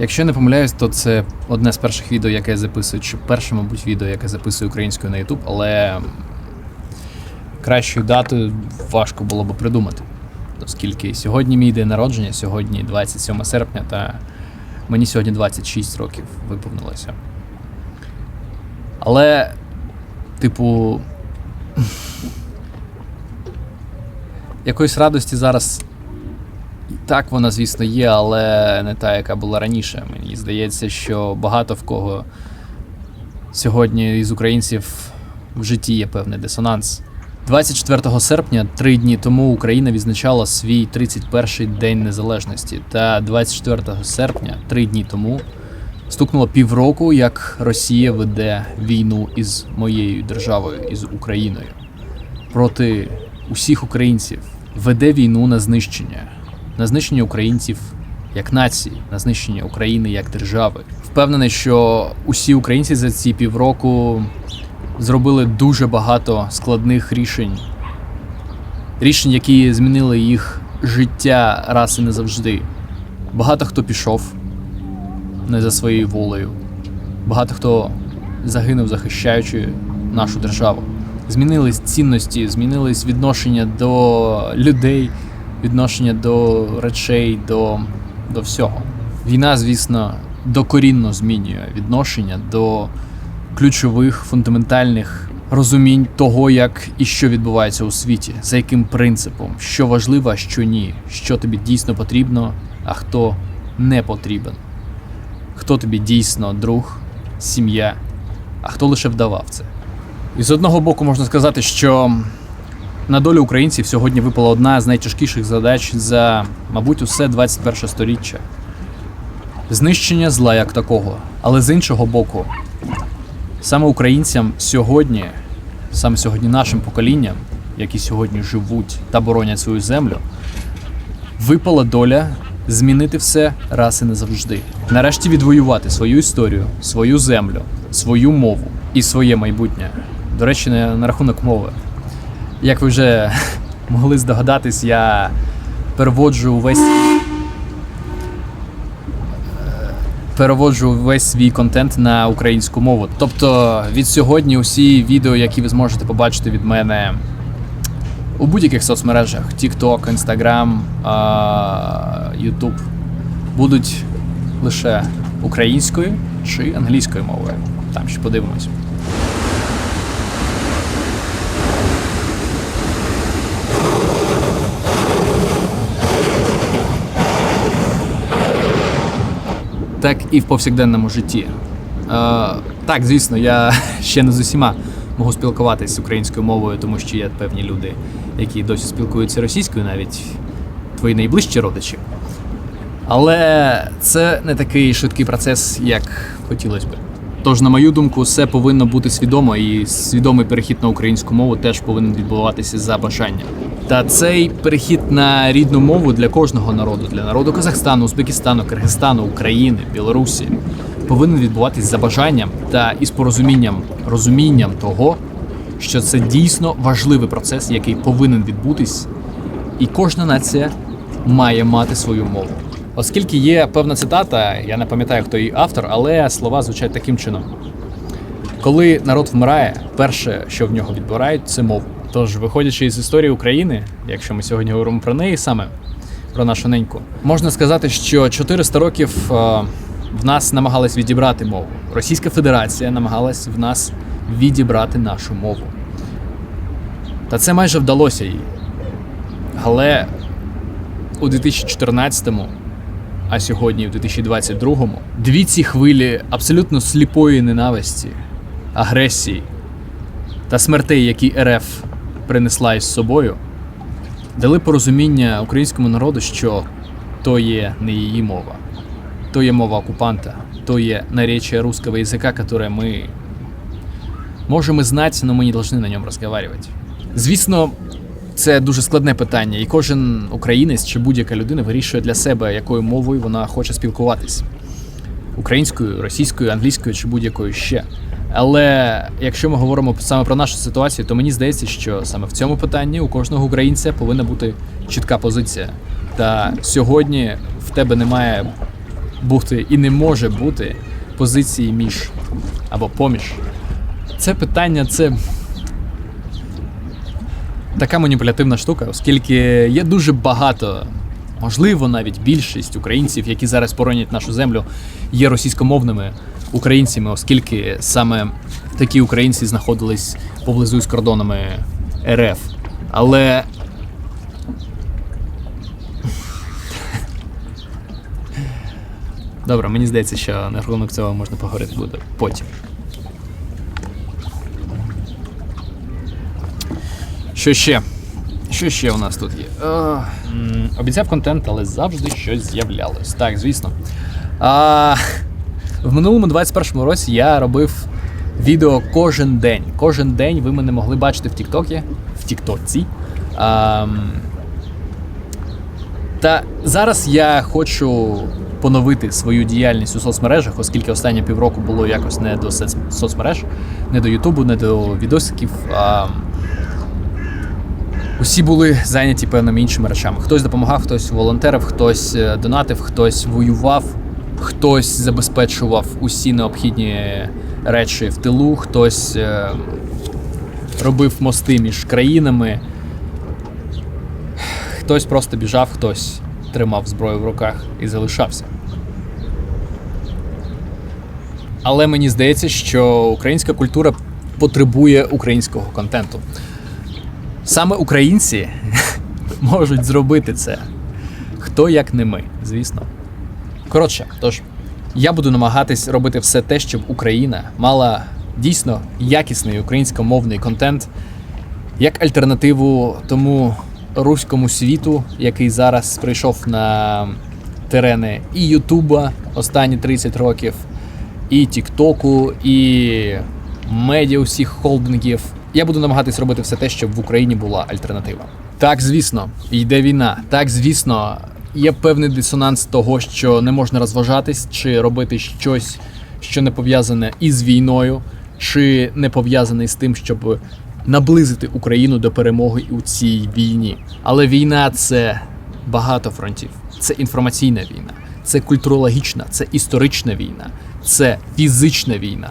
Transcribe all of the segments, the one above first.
Якщо не помиляюсь, то це одне з перших відео, яке я записую, чи перше, мабуть, відео, яке записую українською на YouTube, але кращою датою важко було би придумати. Оскільки сьогодні мій день народження, сьогодні 27 серпня, та мені сьогодні 26 років виповнилося. Але, типу, якоїсь радості зараз і так вона, звісно, є, але не та, яка була раніше. Мені здається, що багато в кого сьогодні із українців в житті є певний дисонанс. 24 серпня, три дні тому, Україна відзначала свій 31-й день незалежності. Та 24 серпня, три дні тому, стукнуло півроку, як Росія веде війну із моєю державою, із Україною. Проти усіх українців, веде війну на знищення, на знищення українців як нації, на знищення України як держави. Впевнений, що усі українці за ці півроку зробили дуже багато складних рішень, рішень, які змінили їх життя раз і назавжди. Багато хто пішов не за своєю волею, багато хто загинув, захищаючи нашу державу. Змінились цінності, змінились відношення до людей, відношення до речей, до, до всього. Війна, звісно, докорінно змінює відношення до ключових фундаментальних розумінь того, як і що відбувається у світі, за яким принципом, що важливо, а що ні, що тобі дійсно потрібно, а хто не потрібен, хто тобі дійсно друг, сім'я, а хто лише вдавав це. І з одного боку можна сказати, що на долю українців сьогодні випала одна з найтяжкіших задач за, мабуть, усе 21 сторіччя. Знищення зла як такого. Але з іншого боку, саме українцям сьогодні, саме сьогодні нашим поколінням, які сьогодні живуть та боронять свою землю, випала доля змінити все раз і назавжди. Нарешті відвоювати свою історію, свою землю, свою мову і своє майбутнє. До речі, на, рахунок мови. Як ви вже могли здогадатись, я переводжу весь. е, Переводжу весь свій контент на українську мову. Тобто від сьогодні усі відео, які ви зможете побачити від мене у будь-яких соцмережах: TikTok, Instagram, YouTube, будуть лише українською чи англійською мовою. Там ще подивимось. так і в повсякденному житті. Е, так, звісно, я ще не з усіма можу спілкуватися українською мовою, тому що є певні люди, які досі спілкуються російською, навіть твої найближчі родичі. Але це не такий швидкий процес, як хотілося б. Тож, на мою думку, все повинно бути свідомо, і свідомий перехід на українську мову теж повинен відбуватися за бажанням. Та цей перехід на рідну мову для кожного народу, для народу Казахстану, Узбекистану, Киргизстану, України, Білорусі, повинен відбуватись за бажанням та із порозумінням, розумінням того, що це дійсно важливий процес, який повинен відбутись, і кожна нація має мати свою мову. Оскільки є певна цитата, я не пам'ятаю, хто її автор, але слова звучать таким чином: коли народ вмирає, перше, що в нього відбирають, це мову. Тож, виходячи із історії України, якщо ми сьогодні говоримо про неї саме, про нашу неньку, можна сказати, що 400 років е, в нас намагались відібрати мову. Російська Федерація намагалась в нас відібрати нашу мову. Та це майже вдалося їй. Але у 2014-му, а сьогодні в 2022-му, дві ці хвилі абсолютно сліпої ненависті, агресії та смертей, які РФ принесла із собою, дали порозуміння українському народу, що то є не її мова, то є мова окупанта, то є наречие русского языка, которое мы можем и знать, но мы не должны на ньому разговаривать. Звісно, це дуже складне питання, і кожен українець чи будь-яка людина вирішує для себе, якою мовою вона хоче спілкуватись: українською, російською, англійською чи будь-якою ще. Але якщо ми говоримо саме про нашу ситуацію, то мені здається, що саме в цьому питанні у кожного українця повинна бути чітка позиція. Та сьогодні в тебе немає бути і не може бути позиції між або поміж. Це питання це така маніпулятивна штука, оскільки є дуже багато, можливо, навіть більшість українців, які зараз боронять нашу землю, є російськомовними українцями, оскільки саме такі українці знаходились поблизу з кордонами РФ. Але Добре, мені здається, що на рахунок цього можна поговорити буде потім. Що ще? Що ще у нас тут є? Е, обіцяв контент, але завжди щось з'являлось. Так, звісно. А, в минулому 21-му році я робив відео кожен день. Кожен день ви мене могли бачити в Тіктокі, в Тіктоці. А, та зараз я хочу поновити свою діяльність у соцмережах, оскільки останні півроку було якось не до соцмереж, не до Ютубу, не до відосиків. А усі були зайняті певними іншими речами. Хтось допомагав, хтось волонтерив, хтось е, донатив, хтось воював, хтось забезпечував усі необхідні речі в тилу, хтось е, робив мости між країнами. Хтось просто біжав, хтось тримав зброю в руках і залишався. Але мені здається, що українська культура потребує українського контенту. Саме українці можуть зробити це. Хто як не ми, звісно. Коротше, тож, я буду намагатись робити все те, щоб Україна мала дійсно якісний українськомовний контент, як альтернативу тому руському світу, який зараз прийшов на терени і Ютуба останні 30 років, і Тіктоку, і медіа усіх холдингів. Я буду намагатись робити все те, щоб в Україні була альтернатива. Так, звісно, йде війна. Так, звісно, є певний дисонанс того, що не можна розважатись чи робити щось, що не пов'язане із війною, чи не пов'язане з тим, щоб наблизити Україну до перемоги у цій війні. Але війна це багато фронтів. Це інформаційна війна, це культурологічна, це історична війна, це фізична війна.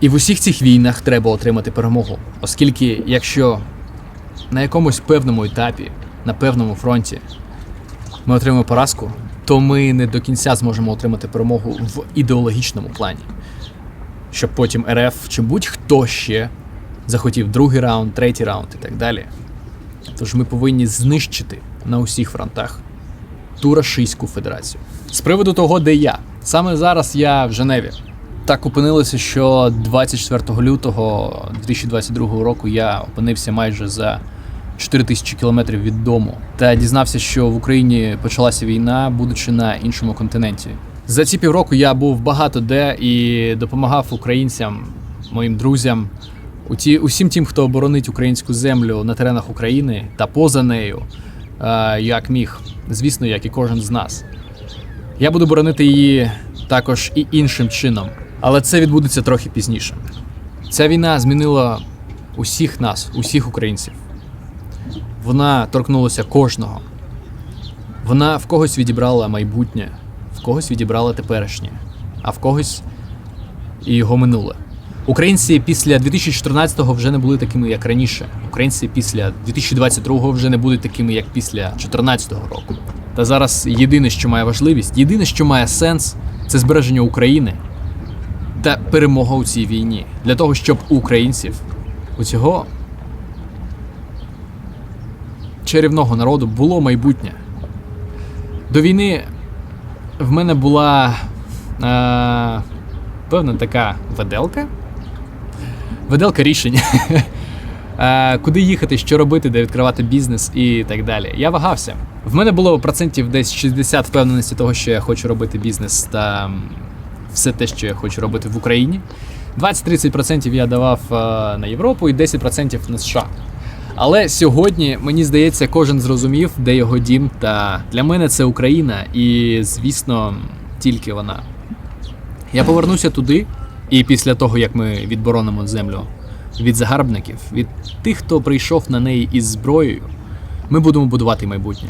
І в усіх цих війнах треба отримати перемогу, оскільки якщо на якомусь певному етапі, на певному фронті ми отримаємо поразку, то ми не до кінця зможемо отримати перемогу в ідеологічному плані. Щоб потім РФ чи будь-хто ще захотів другий раунд, третій раунд і так далі. Тож ми повинні знищити на усіх фронтах ту Рашистську Федерацію. З приводу того, де я. Саме зараз я в Женеві. Так опинилося, що 24 лютого 2022 року я опинився майже за 4 тисячі кілометрів від дому та дізнався, що в Україні почалася війна, будучи на іншому континенті. За ці півроку я був багато де і допомагав українцям, моїм друзям, усім тим, хто оборонить українську землю на теренах України та поза нею, е, як міг, звісно, як і кожен з нас. Я буду боронити її також і іншим чином, але це відбудеться трохи пізніше. Ця війна змінила усіх нас, усіх українців. Вона торкнулася кожного. Вона в когось відібрала майбутнє, в когось відібрала теперішнє, а в когось і його минуле. Українці після 2014-го вже не були такими, як раніше. Українці після 2022-го вже не будуть такими, як після 2014 року. Та зараз єдине, що має важливість, єдине, що має сенс, це збереження України перемога у цій війні. Для того, щоб українців у цього чарівного народу було майбутнє. До війни в мене була е, певна така веделка. Веделка рішень. Е, Куди їхати, що робити, де відкривати бізнес і так далі. Я вагався. В мене було процентів десь 60 впевненості того, що я хочу робити бізнес та все те, що я хочу робити в Україні. 20-30% я давав е, на Європу і 10% на США. Але сьогодні, мені здається, кожен зрозумів, де його дім. Та для мене це Україна, і, звісно, тільки вона. Я повернуся туди, І після того, як ми відборонимо землю від загарбників, від тих, хто прийшов на неї із зброєю, ми будемо будувати майбутнє.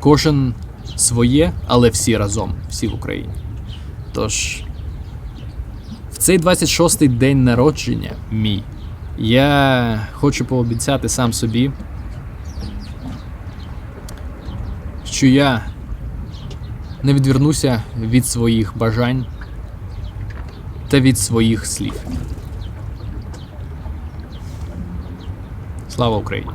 Кожен своє, але всі разом, всі в Україні. Тож, в цей 26-й день народження мій, я хочу пообіцяти сам собі, що я не відвернуся від своїх бажань та від своїх слів. Слава Україні!